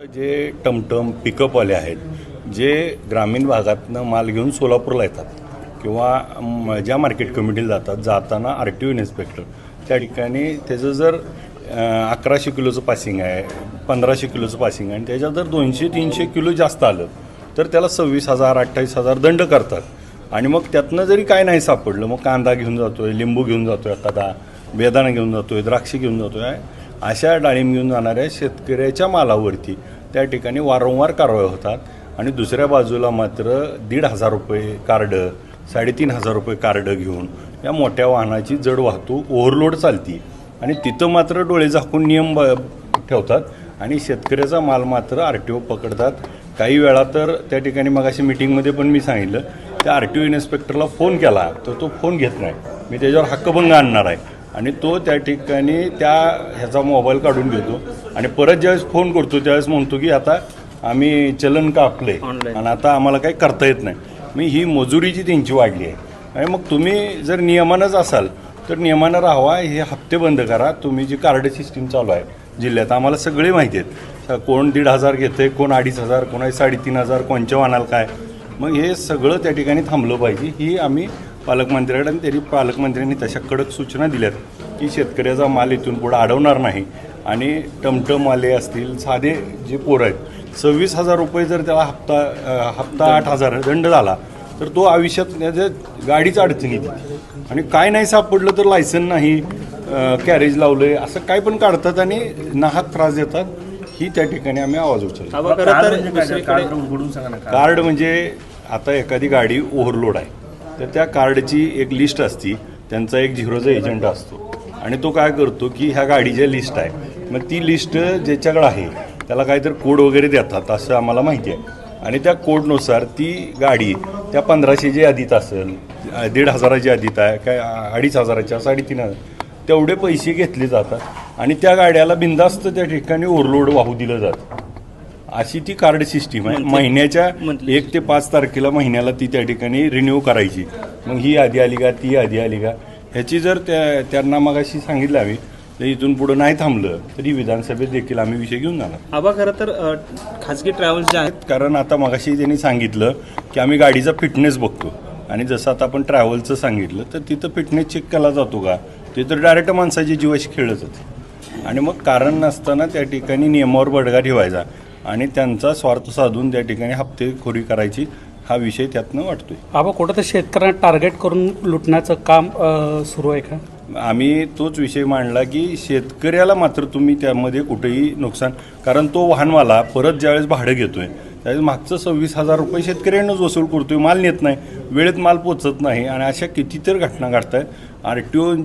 जे टमटम पिकअपवाले आहेत जे ग्रामीण भागातनं माल घेऊन सोलापूरला येतात किंवा ज्या मार्केट कमिटीला जातात जाताना आर टी ओ इन्स्पेक्टर त्या ठिकाणी त्याचं जर अकराशे किलोचं पासिंग आहे पंधराशे किलोचं पासिंग आहे आणि त्याच्यात जर दोनशे तीनशे किलो जास्त आलं तर त्याला सव्वीस हजार अठ्ठावीस हजार दंड करतात. आणि मग त्यातनं जरी काय नाही सापडलं मग कांदा घेऊन जातोय लिंबू घेऊन जातोय एखादा बेदाणा घेऊन जातोय द्राक्ष घेऊन जातोय अशा डाळिंब घेऊन जाणाऱ्या शेतकऱ्याच्या मालावरती त्या ठिकाणी वारंवार कारवाई होतात. आणि दुसऱ्या बाजूला मात्र दीड हजार रुपये कार्ड साडेतीन हजार रुपये कार्ड घेऊन या मोठ्या वाहनाची जड वाहतूक ओव्हरलोड चालती. आणि तिथं मात्र डोळे झाकून नियम ब ठेवतात आणि शेतकऱ्याचा माल मात्र आर टी ओ पकडतात. काही वेळा तर त्या ठिकाणी मग अशी मिटिंगमध्ये पण मी सांगितलं त्या आर टी ओ इन्स्पेक्टरला फोन केला तर तो फोन घेत नाही. मी त्याच्यावर हक्कभंग आणणार आहे. आणि तो त्या ठिकाणी त्या ह्याचा मोबाईल काढून घेतो. आणि परत ज्यावेळेस फोन करतो त्यावेळेस म्हणतो की आता आम्ही चलन कापले आणि आता आम्हाला काही करता येत नाही. मी ही मजुरीची त्यांची वाढली आहे. आणि मग तुम्ही जर नियमानंच असाल तर नियमानं राहावा हे हप्ते बंद करा. तुम्ही जी कार्ड सिस्टीम चालू आहे जिल्ह्यात आम्हाला सगळे माहिती आहेत. कोण दीड हजार घेते कोण अडीच हजार कोणाची साडेतीन हजार कोणच्या वाहनाला काय. मग हे सगळं त्या ठिकाणी थांबलं पाहिजे. ही आम्ही पालकमंत्र्यांकडे आणि तरी पालकमंत्र्यांनी तशा कडक सूचना दिल्यात की शेतकऱ्याचा माल इथून पुढे अडवणार नाही. आणि टमटमवाले असतील साधे जे पोरं आहेत सव्वीस हजार रुपये जर त्याला हप्ता हप्ता आठ हजार दंड झाला तर तो आयुष्यात त्याच्या गाडीच अडचण येते. आणि काय नाही सापडलं तर लायसन नाही कॅरेज लावलंय असं काय पण काढतात आणि नाहक त्रास देतात ही त्या ठिकाणी आम्ही आवाज उचलतो. तर दुसरीकडे कार्ड म्हणजे आता एखादी गाडी ओव्हरलोड आहे. तर त्या कार्डची एक लिस्ट असती त्यांचा एक झिरोचा एजंट असतो. आणि तो काय करतो की ह्या गाडीच्या लिस्ट आहे. मग ती लिस्ट ज्याच्याकडे आहे त्याला काहीतरी कोड वगैरे देतात असं आम्हाला माहिती आहे. आणि त्या कोडनुसार ती गाडी त्या पंधराशेची यादीत असेल दीड हजाराची यादीत आहे काय अडीच हजाराच्या साडेतीन हजार तेवढे पैसे घेतले जातात. आणि त्या गाड्याला बिंदास्त त्या ठिकाणी ओव्हरलोड वाहू दिलं जातं. अशी ती कार्ड सिस्टीम आहे. महिन्याच्या एक ते पाच तारखेला महिन्याला ती त्या ठिकाणी रिन्यू करायची. मग ही यादी आली का ती यादी आली का? ह्याची जर त्या त्यांना मग अशी सांगितलं आम्ही तर इथून पुढं नाही थांबलं तरी विधानसभेत देखील आम्ही विषय घेऊन जाणार. आबा खरं तर खाजगी ट्रॅव्हल्स जे आहेत कारण आता मगाशी त्यांनी सांगितलं की आम्ही गाडीचा फिटनेस बघतो. आणि जसं आता आपण ट्रॅव्हलचं सांगितलं तर तिथं फिटनेस चेक केला जातो का? ते तर डायरेक्ट माणसाची जीवाशी खेळलं जाते आणि मग कारण नसताना त्या ठिकाणी नियमावर बडगा ठेवायचा. आणि त्यांचा स्वार्थ साधून त्या ठिकाणी हप्तेखोरी करायची हा विषय त्यातनं वाटतोय. आबा कुठं तर शेतकऱ्यांना टार्गेट करून लुटण्याचं काम सुरू आहे का? आम्ही तोच विषय मांडला की शेतकऱ्याला मात्र तुम्ही त्यामध्ये कुठेही नुकसान कारण तो वाहनवाला परत ज्यावेळेस भाडं घेतोय त्यावेळेस मागचं सव्वीस हजार रुपये शेतकऱ्यांनाच वसूल करतोय माल नेत नाही वेळेत माल पोचत नाही आणि अशा कितीतर घटना घडत आहेत आर टी ओची